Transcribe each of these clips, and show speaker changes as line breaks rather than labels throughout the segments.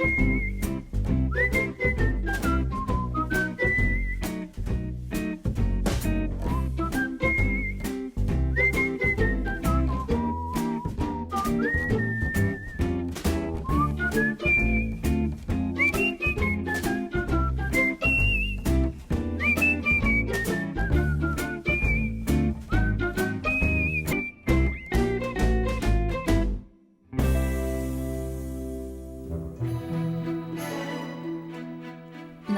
Thank you.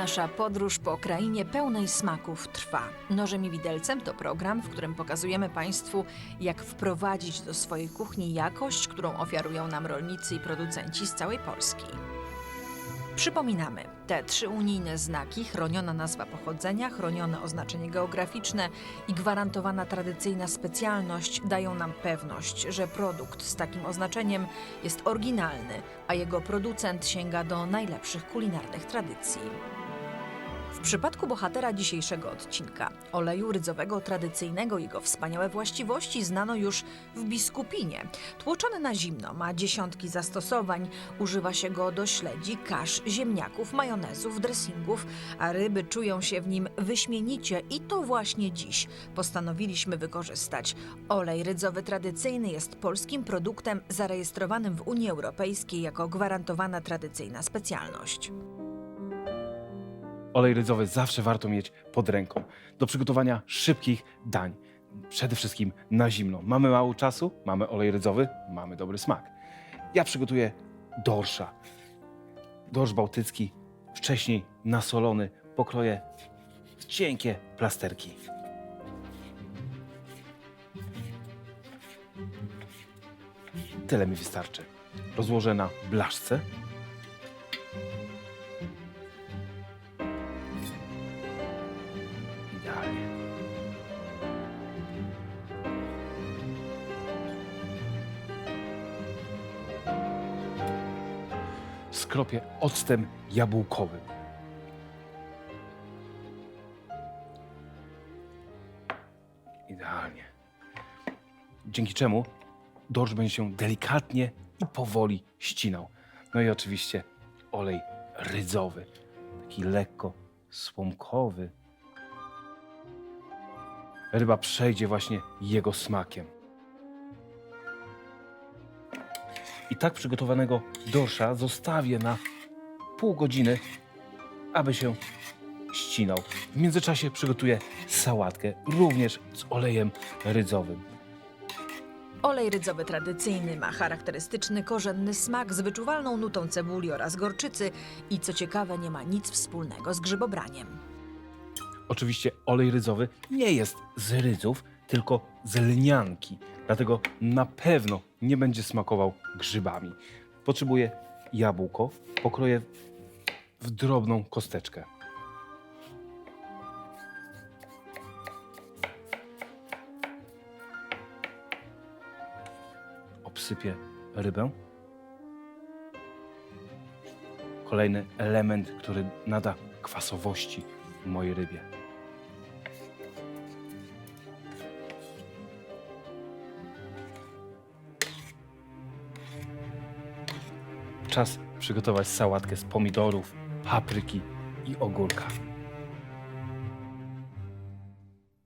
Nasza podróż po krainie pełnej smaków trwa. Nożem i widelcem to program, w którym pokazujemy Państwu, jak wprowadzić do swojej kuchni jakość, którą ofiarują nam rolnicy i producenci z całej Polski. Przypominamy, te trzy unijne znaki, chroniona nazwa pochodzenia, chronione oznaczenie geograficzne i gwarantowana tradycyjna specjalność dają nam pewność, że produkt z takim oznaczeniem jest oryginalny, a jego producent sięga do najlepszych kulinarnych tradycji. W przypadku bohatera dzisiejszego odcinka, oleju rydzowego tradycyjnego, jego wspaniałe właściwości znano już w biskupinie. Tłoczony na zimno, ma dziesiątki zastosowań. Używa się go do śledzi, kasz, ziemniaków, majonezów, dressingów, a ryby czują się w nim wyśmienicie i to właśnie dziś postanowiliśmy wykorzystać. Olej rydzowy tradycyjny jest polskim produktem zarejestrowanym w Unii Europejskiej jako gwarantowana tradycyjna specjalność.
Olej rydzowy zawsze warto mieć pod ręką do przygotowania szybkich dań. Przede wszystkim na zimno. Mamy mało czasu, mamy olej rydzowy, mamy dobry smak. Ja przygotuję dorsza. Dorsz bałtycki, wcześniej nasolony, pokroję w cienkie plasterki. Tyle mi wystarczy. Rozłożę na blaszce. Skropię octem jabłkowym. Idealnie. Dzięki czemu dorsz będzie się delikatnie i powoli ścinał. No i oczywiście olej rydzowy, taki lekko słomkowy ryba przejdzie właśnie jego smakiem. I tak przygotowanego dorsza zostawię na pół godziny, aby się ścinał. W międzyczasie przygotuję sałatkę, również z olejem rydzowym.
Olej rydzowy tradycyjny ma charakterystyczny korzenny smak z wyczuwalną nutą cebuli oraz gorczycy i co ciekawe nie ma nic wspólnego z grzybobraniem.
Oczywiście olej rydzowy nie jest z rydzów, tylko z lnianki. Dlatego na pewno nie będzie smakował grzybami. Potrzebuję jabłko, pokroję w drobną kosteczkę. Obsypię rybę. Kolejny element, który nada kwasowości mojej rybie. Czas przygotować sałatkę z pomidorów, papryki i ogórka.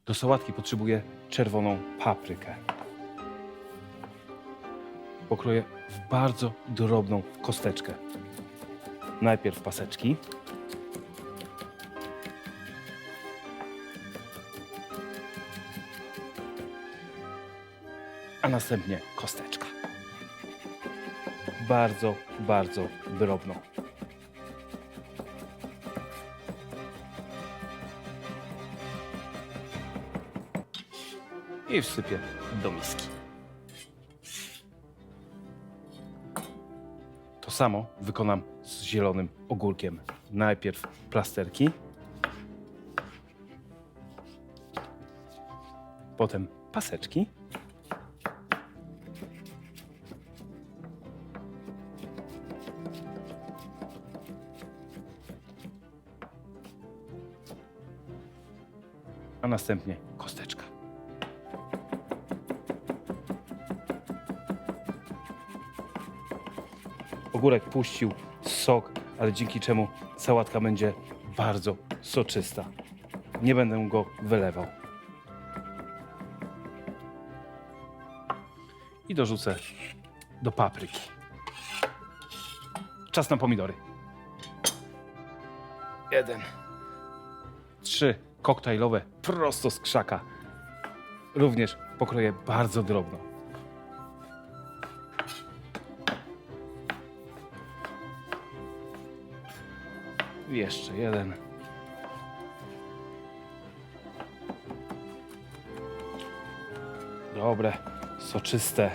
Do sałatki potrzebuję czerwoną paprykę. Pokroję w bardzo drobną kosteczkę. Najpierw paseczki. a następnie kosteczka. Bardzo, bardzo drobno. I wsypię do miski. To samo wykonam z zielonym ogórkiem. Najpierw plasterki, potem paseczki. A następnie kosteczka. Ogórek puścił sok, ale dzięki czemu sałatka będzie bardzo soczysta. Nie będę go wylewał. I dorzucę do papryki. Czas na pomidory. Jeden. Trzy koktajlowe prosto z krzaka. Również pokroję bardzo drobno. Jeszcze jeden. Dobre, soczyste.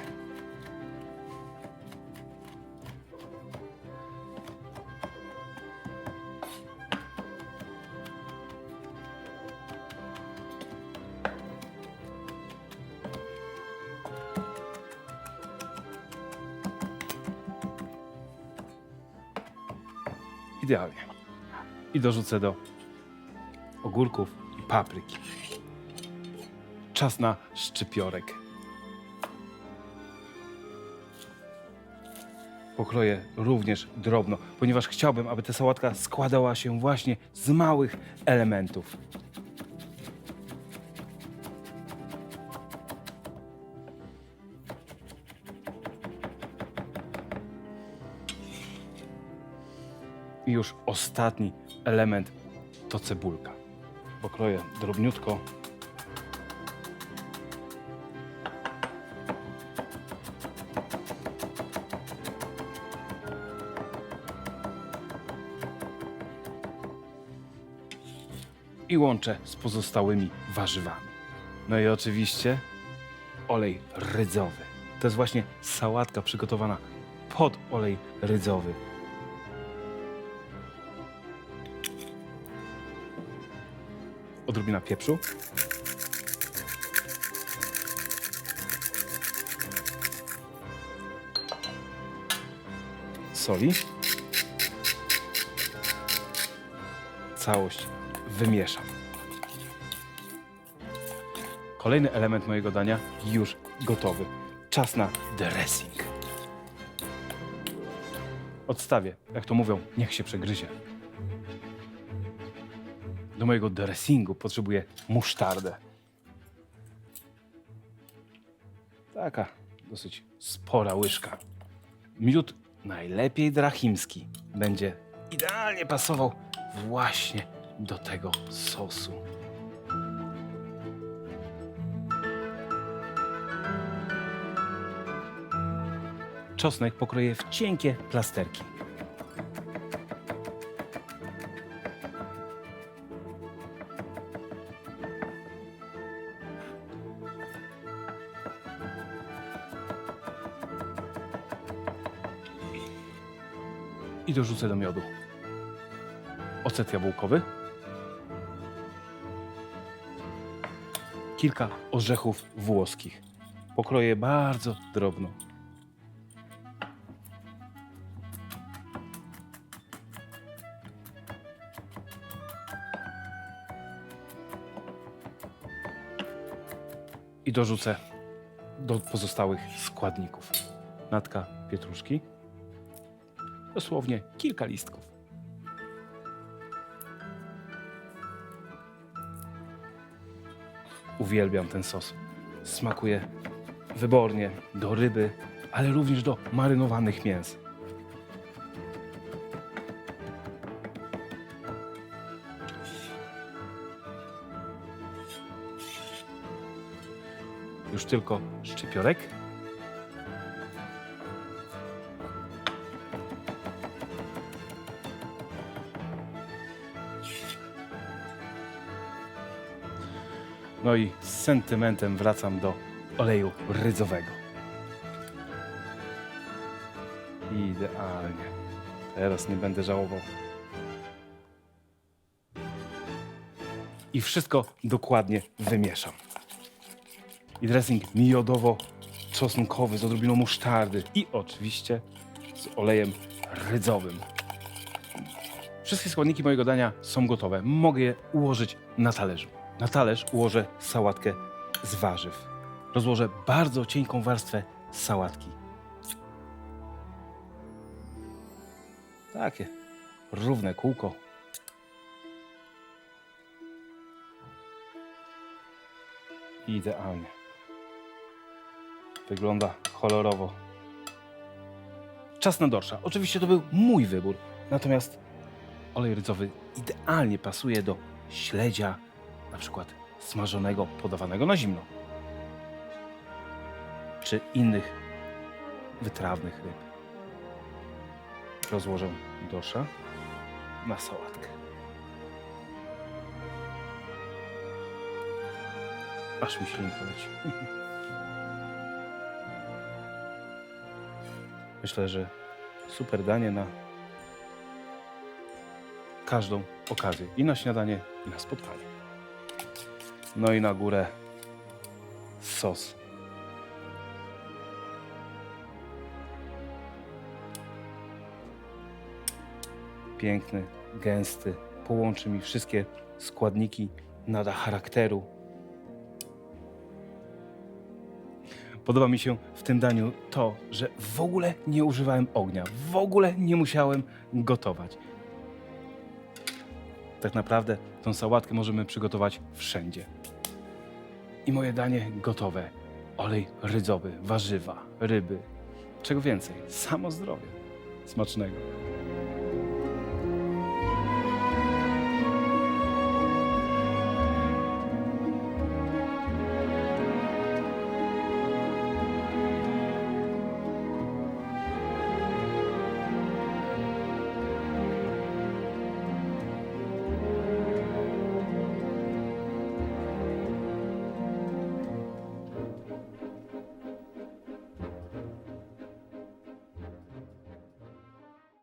Idealnie. I dorzucę do ogórków i papryki. Czas na szczypiorek. Pokroję również drobno, ponieważ chciałbym, aby ta sałatka składała się właśnie z małych elementów. I już ostatni element to cebulka. Pokroję drobniutko. I łączę z pozostałymi warzywami. No i oczywiście olej rydzowy. To jest właśnie sałatka przygotowana pod olej rydzowy. Odrobina pieprzu. Soli. Całość wymieszam. Kolejny element mojego dania już gotowy. Czas na dressing. Odstawię, jak to mówią, niech się przegryzie. Do mojego dressingu potrzebuję musztardę. Taka dosyć spora łyżka. Miód najlepiej drachimski będzie idealnie pasował właśnie do tego sosu. Czosnek pokroję w cienkie plasterki. I dorzucę do miodu ocet jabłkowy, kilka orzechów włoskich. Pokroję bardzo drobno. I dorzucę do pozostałych składników. Natka pietruszki dosłownie kilka listków. Uwielbiam ten sos. Smakuje wybornie do ryby, ale również do marynowanych mięs. Już tylko szczypiorek No i z sentymentem wracam do oleju rydzowego. Idealnie. Teraz nie będę żałował. I wszystko dokładnie wymieszam. I dressing miodowo-czosnkowy z odrobiną musztardy. I oczywiście z olejem rydzowym. Wszystkie składniki mojego dania są gotowe. Mogę je ułożyć na talerzu. Na talerz ułożę sałatkę z warzyw. Rozłożę bardzo cienką warstwę sałatki. Takie równe kółko. Idealnie. Wygląda kolorowo. Czas na dorsza. Oczywiście to był mój wybór. Natomiast olej rydzowy idealnie pasuje do śledzia, na przykład smażonego, podawanego na zimno. Czy innych wytrawnych ryb. Rozłożę dorsza na sałatkę. Aż mi ślinka leci. Myślę, że super danie na każdą okazję. I na śniadanie, i na spotkanie. No i na górę sos. Piękny, gęsty, połączy mi wszystkie składniki, nada charakteru. Podoba mi się w tym daniu to, że w ogóle nie używałem ognia, w ogóle nie musiałem gotować. Tak naprawdę tą sałatkę możemy przygotować wszędzie. I moje danie gotowe. Olej rydzowy, warzywa, ryby. Czego więcej, samo zdrowie. Smacznego.